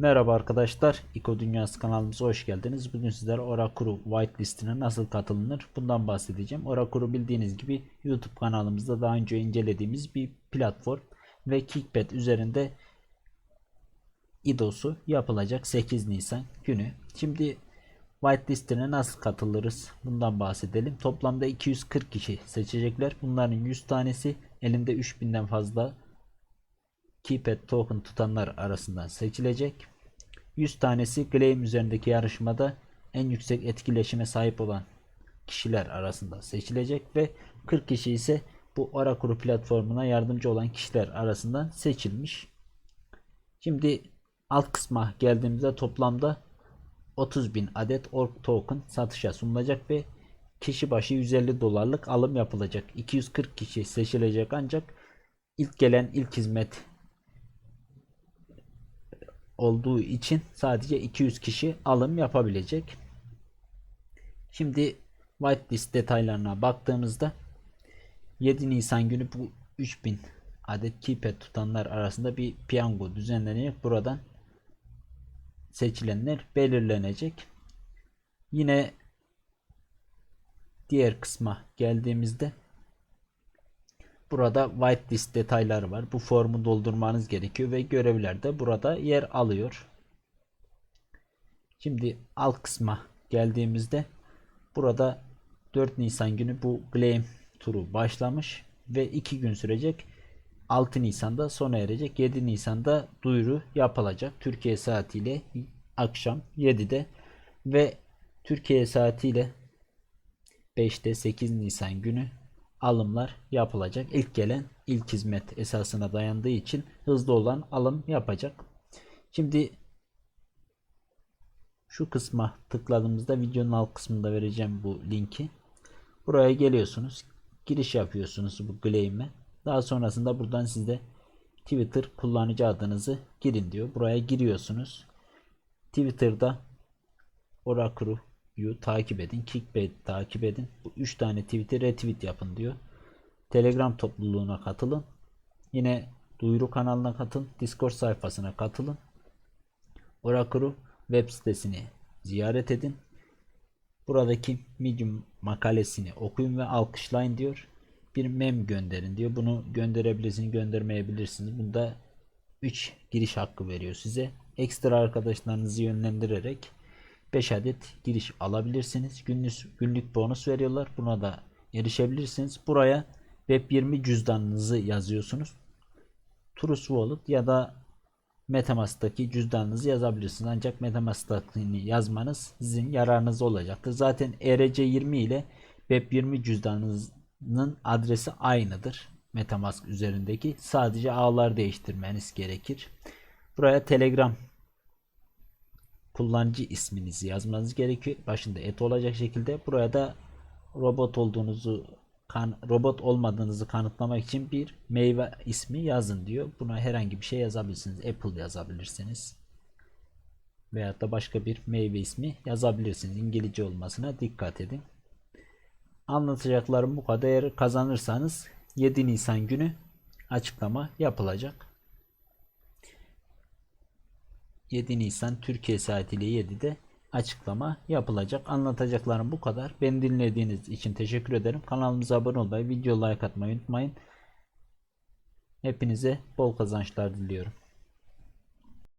Merhaba arkadaşlar, İko Dünyası kanalımıza hoş geldiniz. Bugün sizlere Orakuru whitelistine nasıl katılınır bundan bahsedeceğim. Orakuru bildiğiniz gibi YouTube kanalımızda daha önce incelediğimiz bir platform ve Kickbet üzerinde IDOS'u yapılacak 8 Nisan günü. Şimdi whitelistine nasıl katılırız bundan bahsedelim. Toplamda 240 kişi seçecekler. Bunların 100 tanesi elinde 3000'den fazla Keepet token tutanlar arasından seçilecek. 100 tanesi Gleam üzerindeki yarışmada en yüksek etkileşime sahip olan kişiler arasında seçilecek ve 40 kişi ise bu Orakuru platformuna yardımcı olan kişiler arasından seçilmiş. Şimdi alt kısma geldiğimizde toplamda 30.000 adet ork token satışa sunulacak ve kişi başı 150 dolarlık alım yapılacak. 240 kişi seçilecek ancak ilk gelen ilk hizmet olduğu için sadece 200 kişi alım yapabilecek. Şimdi whitelist detaylarına baktığımızda 7 Nisan günü bu 3000 adet keypad tutanlar arasında bir piyango düzenlenecek. Buradan seçilenler belirlenecek. Yine diğer kısma geldiğimizde Burada whitelist detayları var. Bu formu doldurmanız gerekiyor ve görevler de burada yer alıyor. Şimdi alt kısma geldiğimizde burada 4 Nisan günü bu Gleam turu başlamış ve 2 gün sürecek. 6 Nisan'da sona erecek. 7 Nisan'da duyuru yapılacak. Türkiye saatiyle akşam 7'de ve Türkiye saatiyle 5'te 8 Nisan günü alımlar yapılacak. İlk gelen ilk hizmet esasına dayandığı için hızlı olan alım yapacak. Şimdi şu kısma tıkladığımızda videonun alt kısmında vereceğim bu linki. Buraya geliyorsunuz. Giriş yapıyorsunuz bu Gleam'e. Daha sonrasında buradan sizde Twitter kullanıcı adınızı girin diyor. Buraya giriyorsunuz. Twitter'da Orakuru yu takip edin. Kickbait takip edin. Bu 3 tane tweet'i retweet yapın diyor. Telegram topluluğuna katılın. Yine duyuru kanalına katılın. Discord sayfasına katılın. Orakuru web sitesini ziyaret edin. Buradaki Medium makalesini okuyun ve alkışlayın diyor. Bir mem gönderin diyor. Bunu gönderebilirsiniz, göndermeyebilirsiniz. Bunda 3 giriş hakkı veriyor size. Ekstra arkadaşlarınızı yönlendirerek 5 adet giriş alabilirsiniz. Günlük, günlük bonus veriyorlar. Buna da erişebilirsiniz. Buraya Web20 cüzdanınızı yazıyorsunuz. Trust Wallet ya da Metamask'taki cüzdanınızı yazabilirsiniz. Ancak Metamask'takini yazmanız sizin yararınız olacaktır. Zaten ERC20 ile Web20 cüzdanınızın adresi aynıdır. Metamask üzerindeki. Sadece ağlar değiştirmeniz gerekir. Buraya Telegram kullanıcı isminizi yazmanız gerekiyor. Başında et olacak şekilde. Buraya da robot olduğunuzu kan, robot olmadığınızı kanıtlamak için bir meyve ismi yazın diyor. Buna herhangi bir şey yazabilirsiniz. Apple yazabilirsiniz. Veyahut da başka bir meyve ismi yazabilirsiniz. İngilizce olmasına dikkat edin. Anlatacaklarım bu kadar. Eğer kazanırsanız 7 Nisan günü açıklama yapılacak. 7 Nisan Türkiye saatiyle 7'de açıklama yapılacak. Anlatacaklarım bu kadar. Beni dinlediğiniz için teşekkür ederim. Kanalımıza abone olmayı, video like atmayı unutmayın. Hepinize bol kazançlar diliyorum.